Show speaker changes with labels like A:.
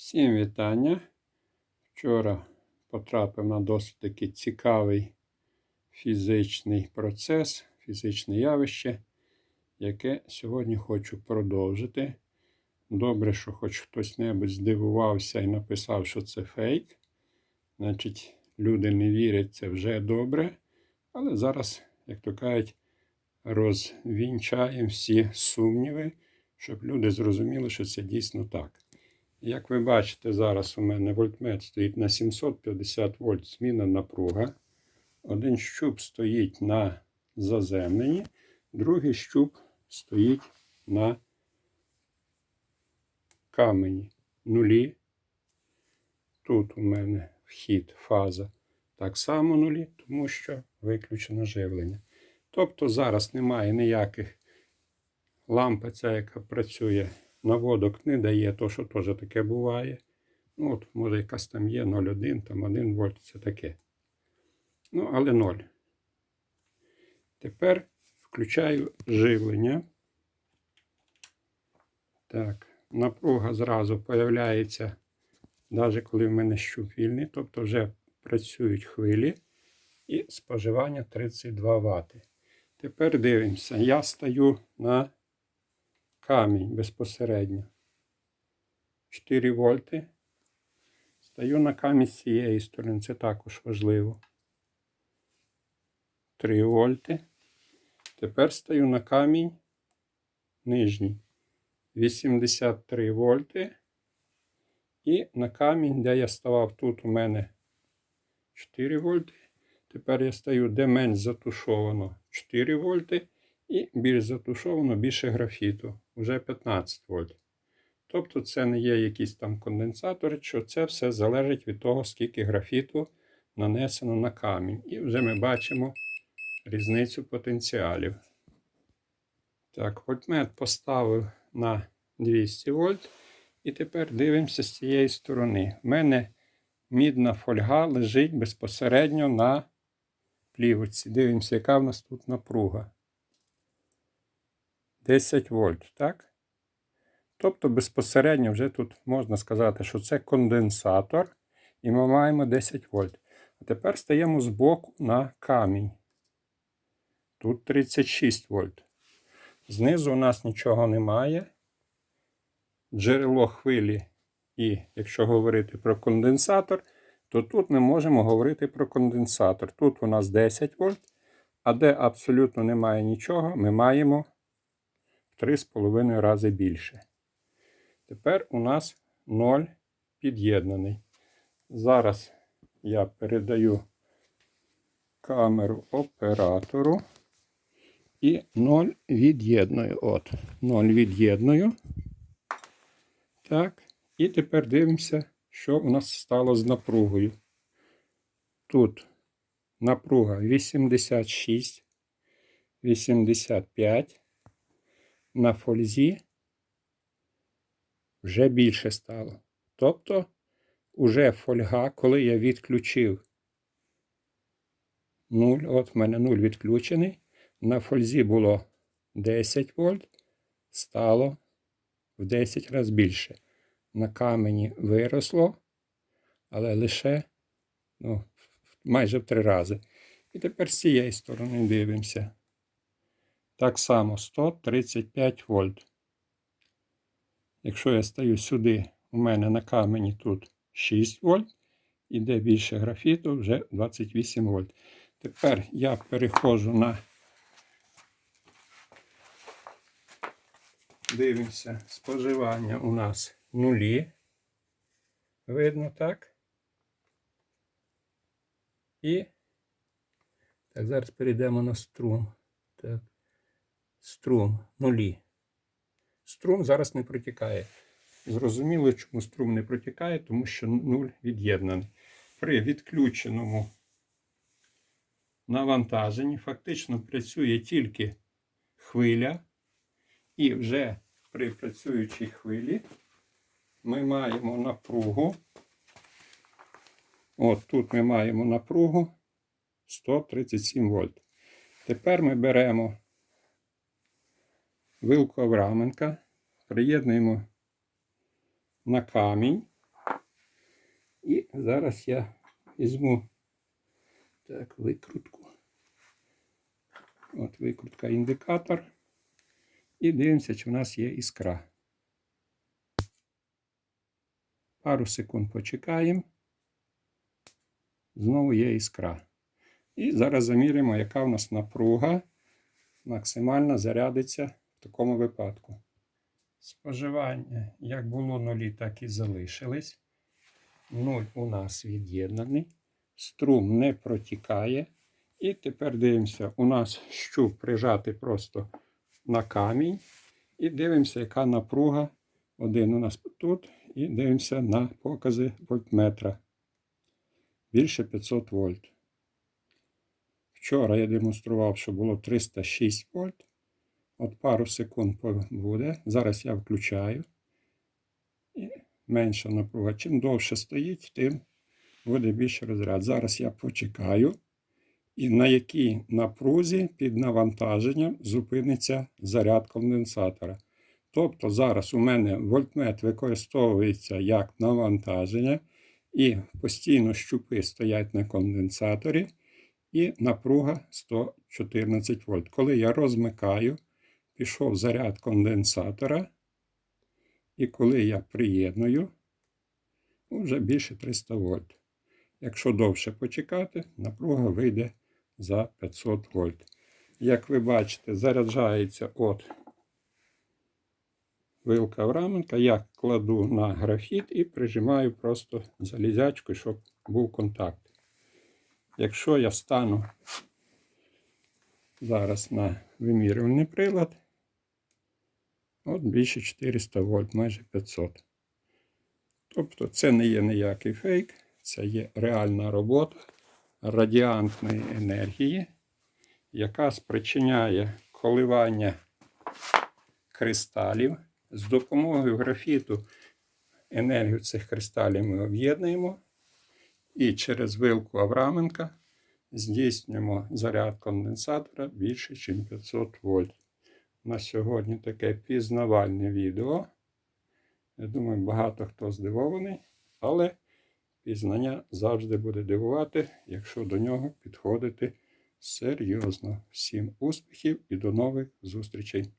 A: Всім вітання. Вчора потрапив на досить таки цікавий фізичний процес, фізичне явище, яке сьогодні хочу продовжити. Добре, що хоч хтось небудь здивувався і написав, що це фейк. Значить, люди не вірять, це вже добре. Але зараз, як то кажуть, розвінчаємо всі сумніви, щоб люди зрозуміли, що це дійсно так. Як ви бачите, зараз у мене вольтмет стоїть на 750 вольт зміна напруга. Один щуп стоїть на заземленні, другий щуп стоїть на камені нулі. Тут у мене вхід, фаза так само нулі, тому що виключено живлення. Тобто зараз немає ніяких лампи, ця, яка працює наводок не дає, то що теж таке буває. Ну, от, може, якась там є 0,1, там 1 вольт, це таке. Ну, але 0. Тепер включаю живлення. Так, напруга зразу появляється, навіть коли в мене щуп тобто вже працюють хвилі і споживання 32 Вт. Тепер дивимося, я стою на камінь безпосередньо. 4 вольти. Стаю на камінь з цієї сторони, це також важливо. 3 вольти. Тепер стаю на камінь нижній. 83 вольти. І на камінь, де я ставав, тут у мене 4 вольти. Тепер я стаю, де менш затушовано 4 вольти. І більш затушовано більше графіту, вже 15 вольт. Тобто це не є якісь там конденсатори, що це все залежить від того, скільки графіту нанесено на камінь. І вже ми бачимо різницю потенціалів. Так, вольтмет поставив на 200 вольт. І тепер дивимося з цієї сторони. У мене мідна фольга лежить безпосередньо на плівочці. Дивимося, яка в нас тут напруга. 10 вольт, так? Тобто безпосередньо вже тут можна сказати, що це конденсатор, і ми маємо 10 вольт. А тепер стаємо збоку на камінь. Тут 36 вольт. Знизу у нас нічого немає. Джерело хвилі, і якщо говорити про конденсатор, то тут ми можемо говорити про конденсатор. Тут у нас 10 вольт, а де абсолютно немає нічого, ми маємо 3,5 рази більше. Тепер у нас 0 під'єднаний. Зараз я передаю камеру оператору і 0 від'єдную. От, 0 від'єдную. Так. І тепер дивимося, що у нас стало з напругою. Тут напруга 86, 85 на фользі вже більше стало. Тобто, уже фольга, коли я відключив 0, от в мене 0 відключений, на фользі було 10 вольт, стало в 10 разів більше. На камені виросло, але лише ну, майже в 3 рази. І тепер з цієї сторони дивимося. Так само 135 вольт. Якщо я стаю сюди, у мене на камені тут 6 вольт, іде більше графіту, вже 28 вольт. Тепер я переходжу на дивимося, споживання у нас нулі. Видно так. І так, зараз перейдемо на струм. Так струм нулі. Струм зараз не протікає. Зрозуміло, чому струм не протікає, тому що нуль від'єднаний. При відключеному навантаженні фактично працює тільки хвиля, і вже при працюючій хвилі ми маємо напругу. От тут ми маємо напругу 137 вольт. Тепер ми беремо вилку Авраменка, приєднуємо на камінь І зараз я візьму так, викрутку. От викрутка індикатор. І дивимося, чи в нас є іскра. Пару секунд почекаємо. Знову є іскра. І зараз заміряємо, яка в нас напруга максимально зарядиться в такому випадку. Споживання як було нулі, так і залишились. Нуль у нас від'єднаний. Струм не протікає. І тепер дивимося, у нас щуп прижати просто на камінь. І дивимося, яка напруга. Один у нас тут. І дивимося на покази вольтметра. Більше 500 вольт. Вчора я демонстрував, що було 306 вольт. От пару секунд буде. Зараз я включаю. І менша напруга. Чим довше стоїть, тим буде більше розряд. Зараз я почекаю. І на якій напрузі під навантаженням зупиниться заряд конденсатора. Тобто зараз у мене вольтмет використовується як навантаження, і постійно щупи стоять на конденсаторі, і напруга 114 вольт. Коли я розмикаю, пішов заряд конденсатора, і коли я приєдную, вже більше 300 вольт. Якщо довше почекати, напруга вийде за 500 вольт. Як ви бачите, заряджається от вилка Авраменка. Я кладу на графіт і прижимаю просто залізячкою, щоб був контакт. Якщо я стану зараз на вимірювальний прилад, от більше 400 вольт, майже 500. Тобто це не є ніякий фейк, це є реальна робота радіантної енергії, яка спричиняє коливання кристалів. З допомогою графіту енергію цих кристалів ми об'єднуємо і через вилку Авраменка здійснюємо заряд конденсатора більше, ніж 500 вольт. На сьогодні таке пізнавальне відео. Я думаю, багато хто здивований, але пізнання завжди буде дивувати, якщо до нього підходити серйозно. Всім успіхів і до нових зустрічей!